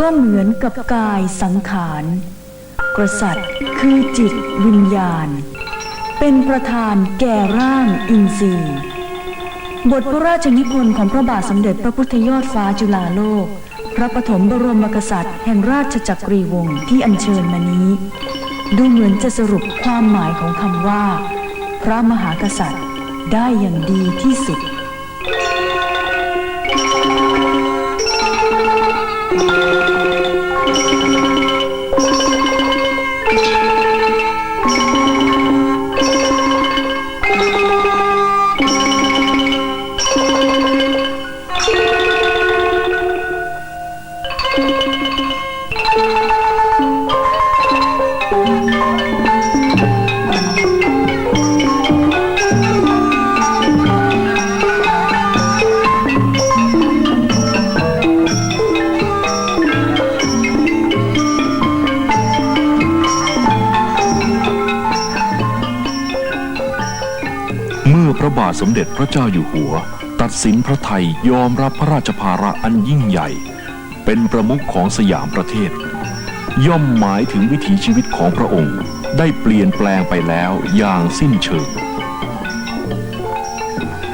ก็เหมือนกับกายสังขารกษัตริย์คือจิตวิญญาณ เป็นประธานแก่ร่างอินทรีย์ บทพระราชนิพนธ์ของพระบาทสมเด็จพระพุทธยอดฟ้าจุฬาโลก พระปฐมบรมกษัตริย์ แห่งราชจักรีวงศ์ที่อัญเชิญมานี้ ดูเหมือนจะสรุปความหมายของคำว่า พระมหากษัตริย์ได้อย่างดีที่สุด อยู่หัว ตัดสินพระไทยยอมรับพระราชภาระอันยิ่งใหญ่ เป็นประมุขของสยามประเทศ ย่อมหมายถึงวิถีชีวิตของพระองค์ ได้เปลี่ยนแปลงไปแล้วอย่างสิ้นเชิง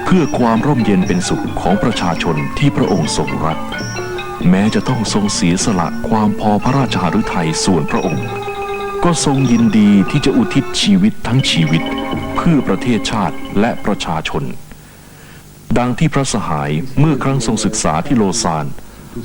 เพื่อความร่มเย็นเป็นสุขของประชาชนที่พระองค์ทรงรักแม้จะต้องทรงเสียสละความพอพระราชหฤทัยส่วนพระองค์ ก็ทรงยินดีที่จะอุทิศชีวิตทั้งชีวิต เพื่อประเทศชาติและประชาชน ดังที่พระสหายเมื่อครั้งทรงศึกษาที่โลซาน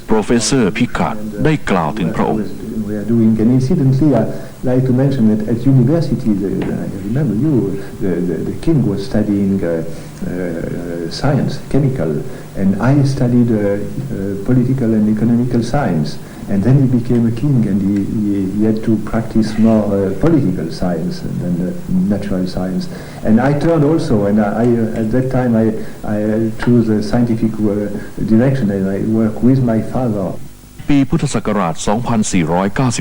โปรเฟสเซอร์พิกาดได้กล่าวถึงพระองค์ we are doing. And incidentally, I like to mention that at university, the, I remember you, the, the, king was studying uh, uh, science, chemical, and I studied uh, uh, political and economical science. And then he became a king, and he, he, he had to practice more uh, political science than natural science. And I turned also, and I, I uh, at that time I, I chose a scientific direction, and I worked with my father. ปีพุทธศักราช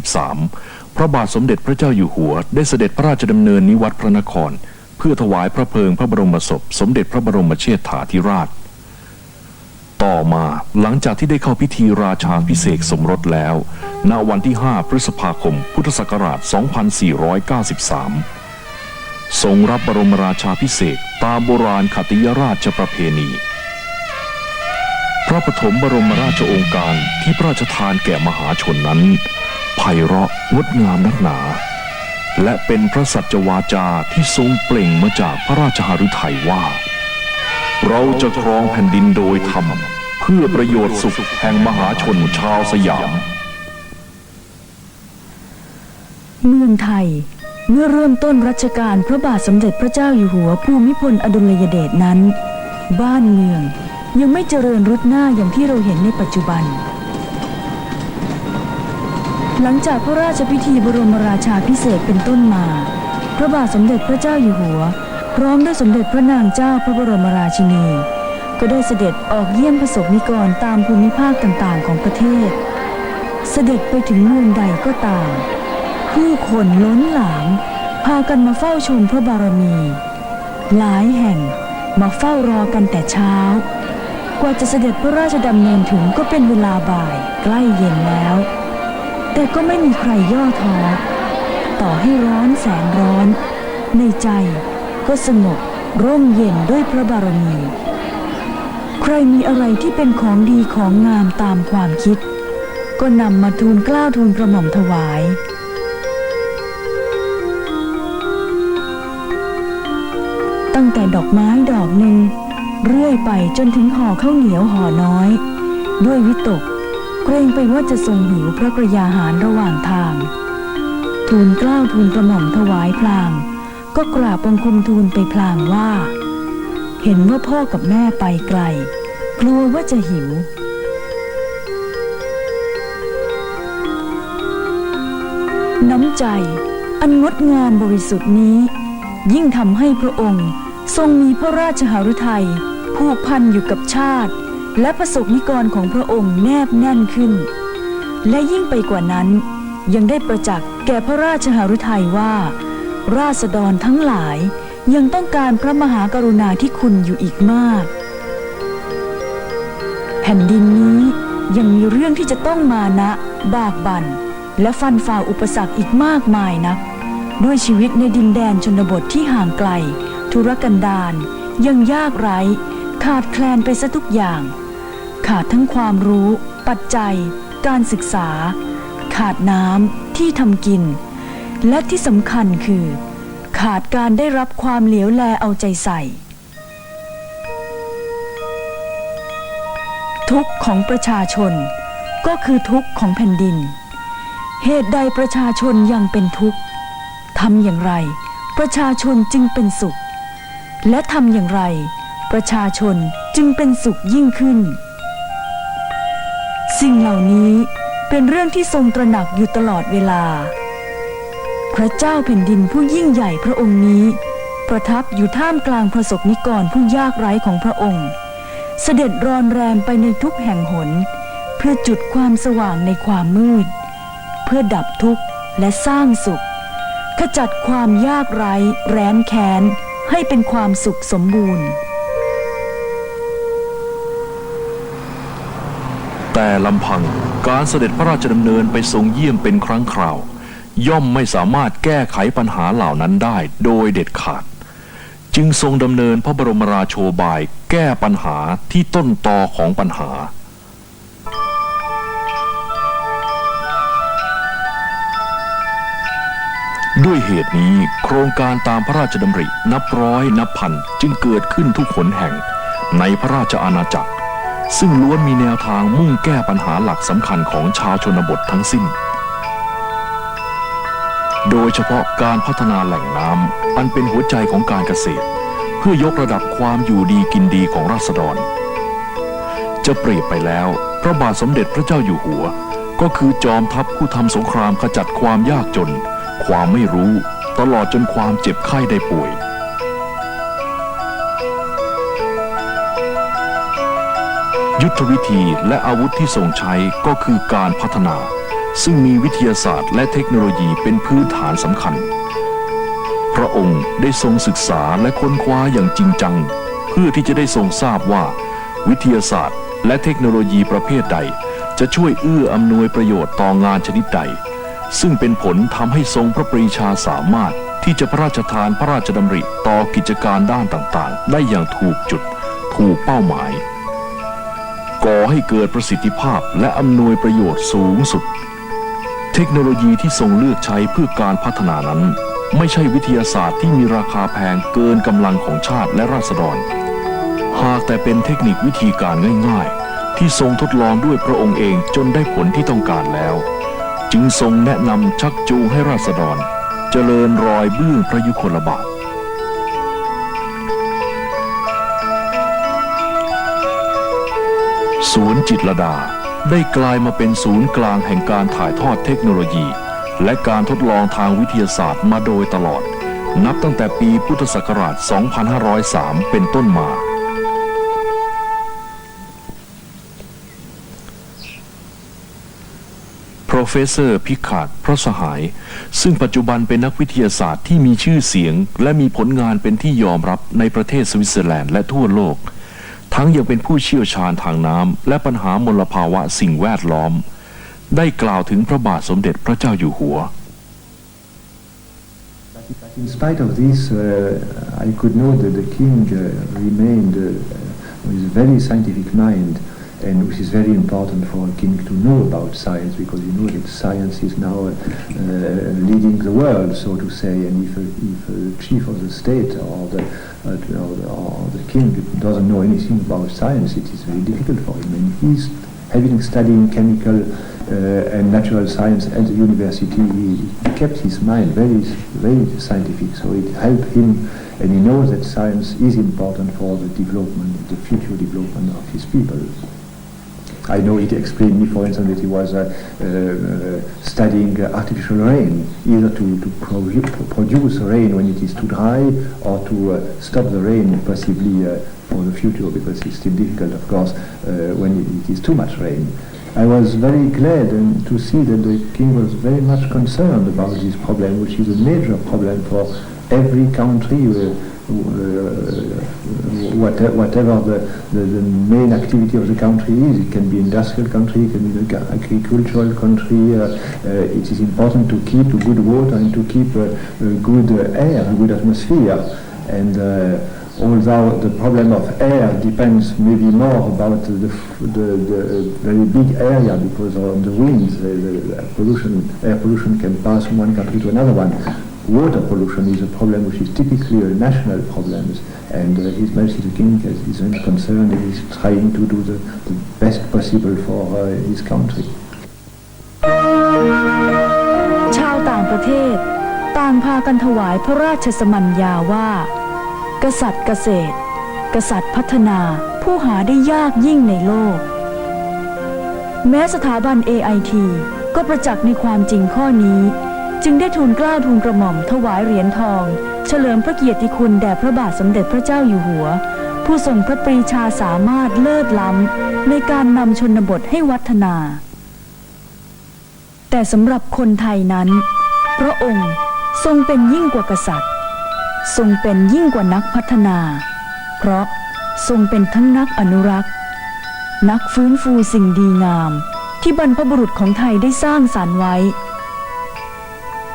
2493 พระบาทสมเด็จพระเจ้าอยู่หัว ได้เสด็จพระราชดำเนินนิวัตรพระนคร เพื่อถวายพระเพลิงพระบรมศพ สมเด็จพระบรมเชษฐาธิราช ต่อมาหลังจากที่ได้เข้าพิธีราชาพิเศษสมรสแล้ว ณ วันที่ 5 พฤษภาคม พุทธศักราช 2493 ทรงรับบรมราชาพิเศษตามโบราณขติยราชประเพณี พระปฐมบรมราชองค์การที่พระราชทานแก่มหาชนนั้นไพเราะงดงามนักหนา และเป็นพระสัจวาจาที่ทรงเปล่งมาจากพระราชหฤทัยว่า เราจะครองแผ่นดินโดยธรรม เพื่อประโยชน์สุขแห่งมหาชนชาวสยาม เมืองไทยเมื่อเริ่มต้นรัชกาลพระบาทสมเด็จพระเจ้าอยู่หัวภูมิพลอดุลยเดชนั้น บ้านเมือง ยังไม่เจริญรุดหน้าอย่างที่เราเห็นในปัจจุบัน หลังจากพระราชพิธีบรมราชาพิเศษเป็นต้นมา พระบาทสมเด็จพระเจ้าอยู่หัว พร้อมด้วยสมเด็จพระนางเจ้าพระบรมราชินี ก็ได้เสด็จออกเยี่ยมประสบนิกรตามภูมิภาคต่างๆ ของประเทศ เสด็จไปถึงเมืองใดก็ตาม ผู้คนล้นหลาม พากันมาเฝ้าชมพระบารมี หลายแห่งมาเฝ้ารอกันแต่เช้า กว่าจะเสด็จพระราชดำเนินถึงก็เป็นเวลาบ่ายใกล้เย็นแล้ว แต่ก็ไม่มีใครย่อท้อต่อให้ร้อนแสนร้อน ในใจก็สงบร่มเย็นด้วยพระบารมี ใครมีอะไรที่เป็นของดีของงามตามความคิด ก็นำมาทูลกล้าวทูลกระหม่อมถวายตั้งแต่ดอกไม้ดอกหนึ่ง เรื่อยไปจนถึงห่อข้าวเหนียวห่อน้อย ด้วยวิตก เกรงไปว่าจะทรงหิวพระกระยาหารระหว่างทาง ทูลกล้าวทูลกระหม่อมถวายพลาง ก็กราบบังคมทูลไปพลางว่า เห็นว่าพ่อกับแม่ไปไกล กลัวว่าจะหิวน้ำใจ อันงดงามบริสุทธิ์นี้ ยิ่งทำให้พระองค์ทรงมีพระราชหฤทัย ผูกพันอยู่กับชาติ และประสบนิกรของพระองค์แนบแน่นขึ้น และยิ่งไปกว่านั้น ยังได้ประจักษ์แก่พระราชหฤทัยว่า ราษฎรทั้งหลายยังต้องการพระมหากรุณาธิคุณอยู่อีกมาก แผ่นดินนี้ยังมีเรื่องที่จะต้องมานะบากบั่นและฟันฝ่าอุปสรรคอีกมากมายนัก ด้วยชีวิตในดินแดนชนบทที่ห่างไกล ธุรกันดารยังยากไร้ ขาดแคลนไปซะทุกอย่าง ขาดทั้งความรู้ ปัจจัย การศึกษา ขาดน้ำที่ทำกิน และที่สำคัญคือ ขาดการได้รับความเหลียวแลเอาใจใส่ ทุกข์ของประชาชน ก็คือทุกข์ของแผ่นดิน เหตุใดประชาชนยังเป็นทุกข์ทำอย่างไร ประชาชนจึงเป็นสุข และทำอย่างไร ประชาชนจึงเป็นสุขยิ่งขึ้น สิ่งเหล่านี้เป็นเรื่องที่ทรงตระหนักอยู่ตลอดเวลา พระเจ้าแผ่นดินผู้ยิ่งใหญ่พระองค์นี้ ประทับอยู่ท่ามกลางประสบนิกรผู้ยากไร้ของพระองค์ เสด็จรอนแรมไปในทุกแห่งหน เพื่อจุดความสว่างในความมืด เพื่อดับทุกข์และสร้างสุข ขจัดความยากไร้ แร้นแค้นให้เป็นความสุขสมบูรณ์ แต่ลำพังการเสด็จพระราชดำเนินไปทรงเยี่ยมเป็นครั้งคราว ย่อมไม่สามารถแก้ไขปัญหาเหล่านั้นได้โดยเด็ดขาด จึงทรงดำเนินพระบรมราโชบายแก้ปัญหาที่ต้นตอของปัญหาด้วยเหตุนี้โครงการตามพระราชดำรินับร้อยนับพันจึงเกิดขึ้นทุกหนแห่งในพระราชอาณาจักร ซึ่งล้วนมีแนวทางมุ่งแก้ปัญหาหลักสำคัญของชาวชนบททั้งสิ้น โดยเฉพาะการพัฒนาแหล่งน้ำอันเป็นหัวใจของการเกษตร เพื่อยกระดับความอยู่ดีกินดีของราษฎร จะเปรียบไปแล้ว พระบาทสมเด็จพระเจ้าอยู่หัว ก็คือจอมทัพผู้ทำสงครามขจัดความยากจน ความไม่รู้ ตลอดจนความเจ็บไข้ได้ป่วย ยุทธวิธีและอาวุธที่ทรงใช้ก็คือการพัฒนา ซึ่งมีวิทยาศาสตร์และเทคโนโลยีเป็นพื้นฐานสำคัญ พระองค์ได้ทรงศึกษาและค้นคว้าอย่างจริงจัง เพื่อที่จะได้ทรงทราบว่า วิทยาศาสตร์ และเทคโนโลยีประเภทใด จะช่วยเอื้ออำนวยประโยชน์ต่องานชนิดใด ซึ่งเป็นผลทำให้ทรงพระปรีชาสามารถที่จะพระราชทานพระราชดำริต่อกิจการด้านต่างๆ ได้อย่างถูกจุด ถูกเป้าหมาย ก่อให้เกิดประสิทธิภาพและอำนวยประโยชน์สูงสุด เทคโนโลยีที่ทรงเลือกใช้เพื่อการพัฒนานั้น ไม่ใช่วิทยาศาสตร์ที่มีราคาแพงเกินกำลังของชาติและราษฎร หากแต่เป็นเทคนิควิธีการง่าย ๆ ที่ทรงทดลองด้วยพระองค์เองจนได้ผลที่ต้องการแล้ว จึงทรงแนะนำชักจูงให้ราษฎร เจริญรอยเบื้องพระยุคลบาท สวนจิตรดา ได้กลายมาเป็นศูนย์กลางแห่งการถ่ายทอดเทคโนโลยี และการทดลองทางวิทยาศาสตร์มาโดยตลอด นับตั้งแต่ปีพุทธศักราช 2503 เป็นต้นมา Professor พิคาดพระสหาย ซึ่งปัจจุบันเป็นนักวิทยาศาสตร์ที่มีชื่อเสียง และมีผลงานเป็นที่ยอมรับในประเทศสวิตเซอร์แลนด์และทั่วโลก ทั้งยังเป็นผู้เชี่ยวชาญทางน้ำและปัญหามลภาวะสิ่งแวดล้อม ได้กล่าวถึงพระบาทสมเด็จพระเจ้าอยู่หัว in spite of this, uh, I could know that the king uh, remained uh, with a very scientific mind, and which is very important for a king to know about science, because you know that science is now uh, leading the world, so to say, and if a, if a chief of the state or the, uh, or the, or the king doesn't know anything about science, it is very difficult for him. And he's having studied chemical uh, and natural science at the university, he kept his mind very, very scientific. So it helped him, and he knows that science is important for the development, the future development of his people. I know it explained me, for instance, that he was uh, uh, studying artificial rain, either to, to produ- produce rain when it is too dry or to uh, stop the rain possibly for the future because it's still difficult, of course, when it, it is too much rain. I was very glad um, to see that the king was very much concerned about this problem, which is a major problem for every country whatever, whatever the, the, the main activity of the country is. It can be industrial country, it can be agricultural country. Uh, uh, it is important to keep good water and to keep uh, good air, good atmosphere. And uh, although the problem of air depends maybe more about the, the, the very big area because of the winds, the pollution, air pollution can pass from one country to another one. Water pollution is a problem which is typically a national problem, and uh, His Majesty the King is, is concerned and is trying to do the, the best possible for uh, his country. ชาวต่างประเทศ ต่างพากันถวายพระราชสมัญญาว่า กษัตริย์เกษตร กษัตริย์พัฒนาผู้หาได้ยากยิ่งในโลก แม้สถาบัน AIT ก็ประจักษ์ในความจริงข้อนี้ จึงได้ทูลกล้าทูลกระหม่อมถวายเหรียญทอง เฉลิมพระเกียรติคุณแด่พระบาทสมเด็จพระเจ้าอยู่หัว ผู้ทรงพระปรีชาสามารถเลิศล้ำ ในการนำชนบทให้วัฒนา แต่สำหรับคนไทยนั้น พระองค์ทรงเป็นยิ่งกว่ากษัตริย์ ทรงเป็นยิ่งกว่านักพัฒนา เพราะทรงเป็นทั้งนักอนุรักษ์ นักฟื้นฟูสิ่งดีงาม ที่บรรพบุรุษของไทยได้สร้างสารรค์ไว้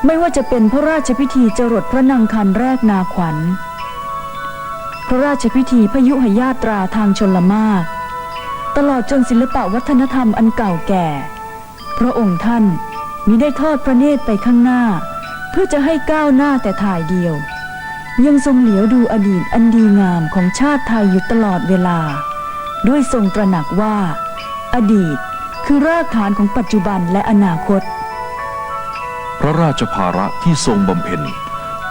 ไม่ว่าจะเป็นพระราชพิธีจรดพระนางคันแรกนาขวัญ พระราชพิธีพยุหญาตราทางชนละมากตลอดจนศิลปะวัฒนธรรมอันเก่าแก่ พระองค์ท่านมิได้ทอดพระเนตรไปข้างหน้า เพื่อจะให้ก้าวหน้าแต่ถ่ายเดียว ยังทรงเหลียวดูอดีตอันดีงามของชาติไทยอยู่ตลอดเวลา ด้วยทรงตระหนักว่า อดีตคือรากฐานของปัจจุบันและอนาคต ระราชภาระที่ทรงบำเพ็ญ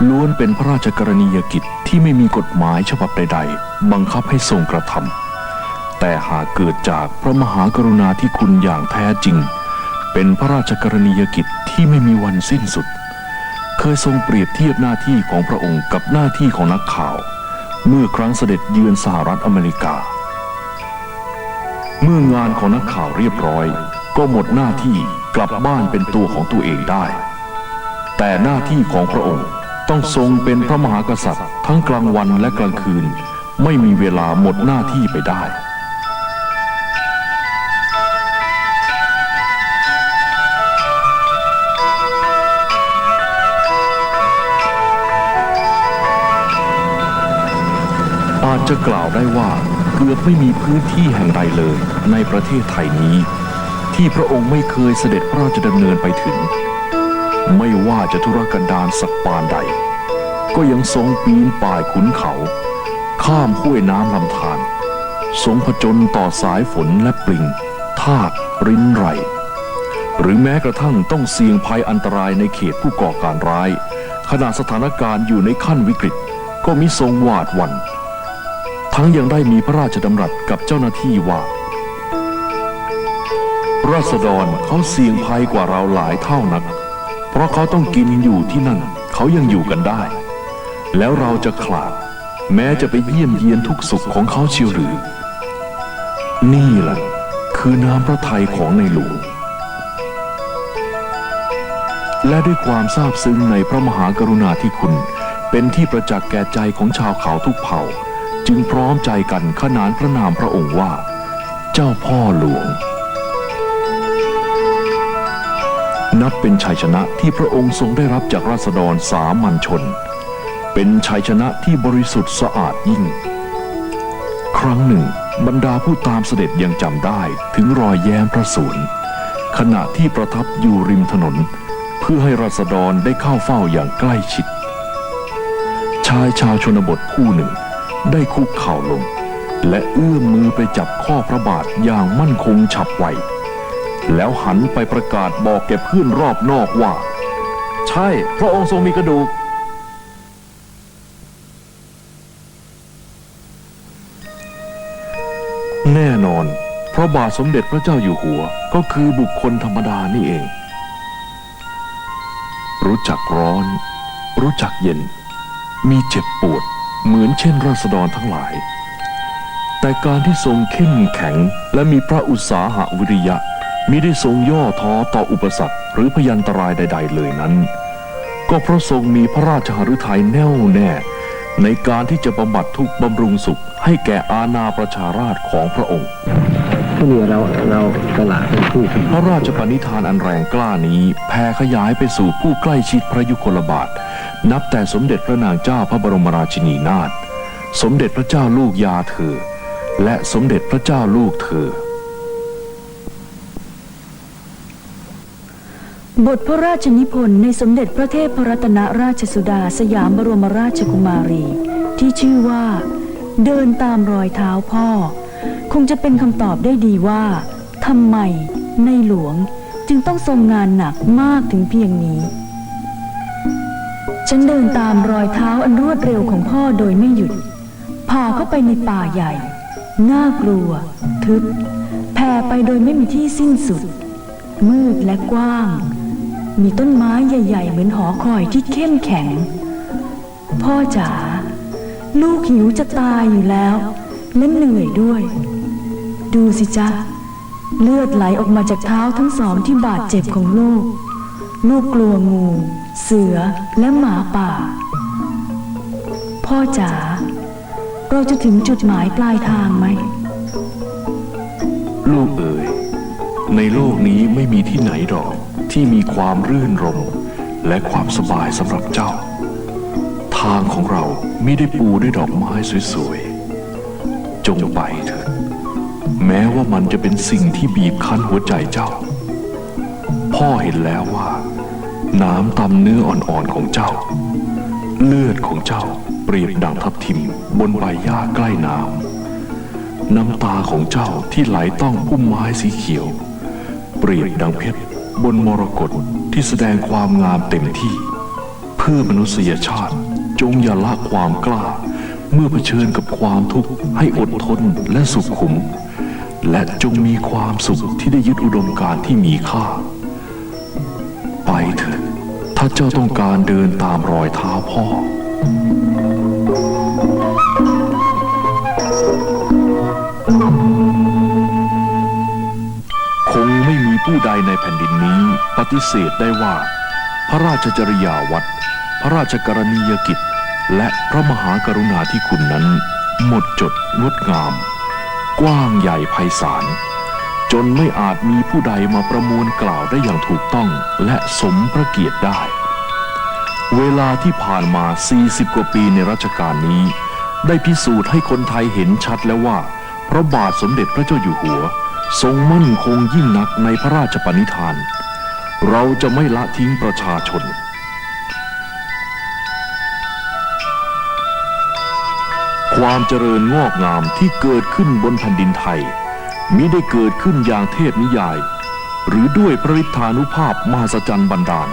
ล้วนเป็นพระราชกรณียกิจที่ไม่มีกฎหมายฉบับใด ๆ บังคับให้ทรงกระทำแต่หากเกิดจากพระมหากรุณาธิคุณอย่างแท้จริง เป็นพระราชกรณียกิจที่ไม่มีวันสิ้นสุด เคยทรงเปรียบเทียบหน้าที่ของพระองค์กับหน้าที่ของนักข่าว เมื่อครั้งเสด็จเยือนสหรัฐอเมริกา เมื่องานของนักข่าวเรียบร้อย ก็หมดหน้าที่กลับบ้านเป็นตัวของตัวเองได้ แต่หน้าที่ของพระองค์ต้องทรงเป็นพระมหากษัตริย์ ทั้งกลางวันและกลางคืน ไม่มีเวลาหมดหน้าที่ไปได้อาจจะกล่าวได้ว่าเกือบไม่มีพื้นที่แห่งใดเลยในประเทศไทยนี้ ที่พระองค์ไม่เคยเสด็จพระราชดำเนินไปถึง ไม่ว่าจะธุรกันดารสักปานใด ก็ยังทรงปีนป่ายขุนเขา ข้ามห้วยน้ำลำธารทรงผจญต่อสายฝนและปลิงทากรินไรหรือแม้กระทั่งต้องเสี่ยงภัยอันตรายในเขตผู้ก่อการร้าย ขณะสถานการณ์อยู่ในขั้นวิกฤต ก็มิทรงหวาดหวัน่นทั้งยังได้มีพระราชดำรัสกับเจ้าหน้าที่ว่า ราษฎรเขาเสี่ยงภัยกว่าเราหลายเท่านัก เพราะเขาต้องกินอยู่ที่นั่น เขายังอยู่กันได้ แล้วเราจะขลาด แม้จะไปเยี่ยมเยียนทุกสุขของเขาเชียวหรือ นี่แหละคือน้ำพระทัยของในหลวงและด้วยความซาบซึ้งในพระมหากรุณาธิคุณ เป็นที่ประจักษ์แก่ใจของชาวเขาทุกเผ่า จึงพร้อมใจกันขนานพระนามพระองค์ว่า เจ้าพ่อหลวง นับเป็นชัยชนะที่พระองค์ทรงได้รับจากราษฎรสามัญชน เป็นชัยชนะที่บริสุทธิ์สะอาดยิ่ง ครั้งหนึ่ง บรรดาผู้ตามเสด็จยังจำได้ถึงรอยแย้มพระสูรขณะที่ประทับอยู่ริมถนน เพื่อให้ราษฎรได้เข้าเฝ้าอย่างใกล้ชิด ชายชาวชนบทผู้หนึ่ง ได้คุกเข่าลง และเอื้อมมือไปจับข้อพระบาทอย่างมั่นคงฉับไว แล้วหันไปประกาศบอกแก่เพื่อนรอบนอกว่า ใช่ พระองค์ทรงมีกระดูก แน่นอน พระบาทสมเด็จพระเจ้าอยู่หัวก็คือบุคคลธรรมดานี่เอง รู้จักร้อน รู้จักเย็น มีเจ็บปวด เหมือนเช่นราษฎรทั้งหลาย แต่การที่ทรงเข้มแข็งและมีพระอุตสาหะวิริยะ มิได้ทรงย่อท้อต่ออุปสรรคหรือพยันตรายใด ๆ เลยนั้น ก็เพราะทรงมีพระราชหฤทัยแน่วแน่ ในการที่จะบำบัดทุกข์บำรุงสุข ให้แก่อาณาประชาราชของพระองค์ผู้นี้เราเราตลาดเป็นผู้พระราชปณิธานอันแรงกล้านี้แผ่ขยายไปสู่ผู้ใกล้ชิดพระยุคลบาท นับแต่สมเด็จพระนางเจ้าพระบรมราชินีนาถสมเด็จพระเจ้าลูกยาเธอ และสมเด็จพระเจ้าลูกเธอ บทพระราชนิพนธ์ในสมเด็จพระเทพรัตนราชสุดาสยามบรมราชกุมารี ที่ชื่อว่า เดินตามรอยเท้าพ่อ คงจะเป็นคำตอบได้ดีว่าทำไมในหลวงจึงต้องทรงงานหนักมากถึงเพียงนี้ ฉันเดินตามรอยเท้าอันรวดเร็วของพ่อโดยไม่หยุดผ่าเข้าไปในป่าใหญ่ น่ากลัว ทึบแผ่ไปโดยไม่มีที่สิ้นสุด มืดและกว้าง มีต้นไม้ใหญ่ ๆ เหมือนหอคอยที่เข้มแข็ง พ่อจ๋าลูกหิวจะตายอยู่แล้วและเหนื่อยด้วย ดูสิจ๊ะ เลือดไหลออกมาจากเท้าทั้งสองที่บาดเจ็บของลูก ลูกกลัวงู เสือและหมาป่า พ่อจ๋าเราจะถึงจุดหมายปลายทางไหม ลูกเอ๋ยในโลกนี้ไม่มีที่ไหนหรอก ที่มีความรื่นรมและความสบายสำหรับเจ้า ทางของเราไม่ได้ปูด้วยดอกไม้สวยๆ จงไปเถิดแม้ว่ามันจะเป็นสิ่งที่บีบคั้นหัวใจเจ้า พ่อเห็นแล้วว่า น้ำตำเนื้ออ่อนๆของเจ้า เลือดของเจ้าเปรียบดังทับทิมบนใบหญ้าใกล้น้ำน้ำตาของเจ้าที่ไหลต้องพุ่มไม้สีเขียว เปรียบดังเพชร บนมรกตที่แสดงความงามเต็มที่ เพื่อมนุษยชาติจงอย่าละความกล้า เมื่อเผชิญกับความทุกข์ให้อดทนและสุขุม และจงมีความสุขที่ได้ยึดอุดมการที่มีค่า ไปเถิดถ้าเจ้าต้องการเดินตามรอยเท้าพ่อ แผ่นดินนี้ปฏิเสธได้ว่า พระราชจริยาวัดพระราชกรณียกิจ และพระมหากรุณาธิคุณนั้น หมดจดงดงาม กว้างใหญ่ไพศาลจนไม่อาจมีผู้ใดมาประมวลกล่าวได้อย่างถูกต้องและสมพระเกียรติได้ เวลาที่ผ่านมา 40 กว่าปีในรัชกาลนี้ ได้พิสูจน์ให้คนไทยเห็นชัดแล้วว่า พระบาทสมเด็จพระเจ้าอยู่หัว ทรงมั่นคงยิ่งนักในพระราชปณิธาน เราจะไม่ละทิ้งประชาชน ความเจริญงอกงามที่เกิดขึ้นบนแผ่นดินไทย มิได้เกิดขึ้นอย่างเทพนิยาย หรือด้วยพระฤทธานุภาพมหัศจรรย์บันดาล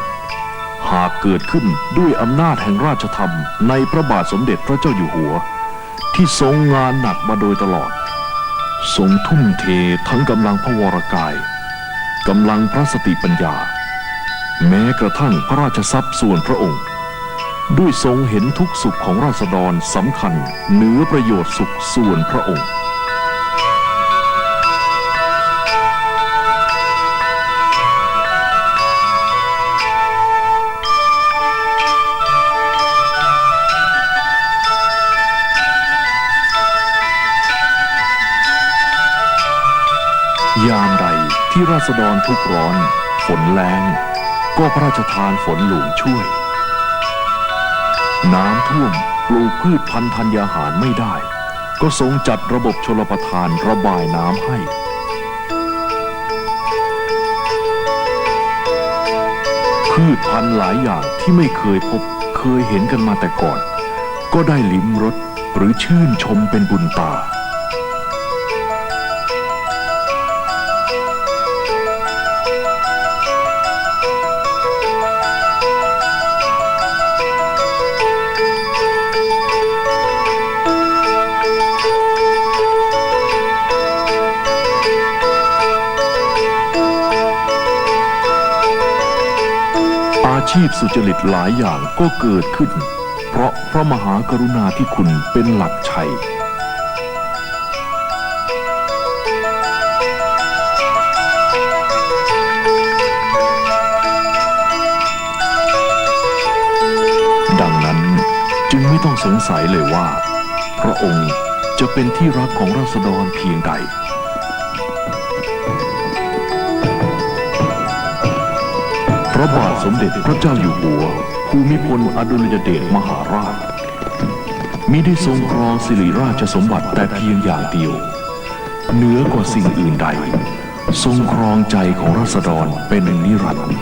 หากเกิดขึ้นด้วยอำนาจแห่งราชธรรมในพระบาทสมเด็จพระเจ้าอยู่หัว ที่ทรงงานหนักมาโดยตลอด ทรงทุ่มเททั้งกำลังพระวรกายกำลังพระสติปัญญา แม้กระทั่งพระราชทรัพย์ส่วนพระองค์ ด้วยทรงเห็นทุกสุขของราษฎรสำคัญเหนือประโยชน์สุขส่วนพระองค์ ที่ราษฎรทุกร้อน ฝนแรงก็พระราชทานฝนหลวงช่วย น้ำท่วมปลูกพืชพันธุ์ธัญญาหารไม่ได้ ก็ทรงจัดระบบชลประทานระบายน้ำให้พืชพันธุ์หลายอย่างที่ไม่เคยพบเคยเห็นกันมาแต่ก่อน ก็ได้ลิ้มรสหรือชื่นชมเป็นบุญตา ชีพสุจริตหลายอย่างก็เกิดขึ้น เพราะพระมหากรุณาธิคุณเป็นหลักชัยดังนั้นจึงไม่ต้องสงสัยเลยว่า พระองค์จะเป็นที่รักของราษฎรเพียงใด ระบาทสมเด็จพระเจ้าอยู่หัว ภูมิพลอดุลยเดชมหาราช มิได้ทรงครองสิริราชสมบัติแต่เพียงอย่างเดียว เหนือกว่าสิ่งอื่นใด ทรงครองใจของราษฎรเป็นนิรันดร์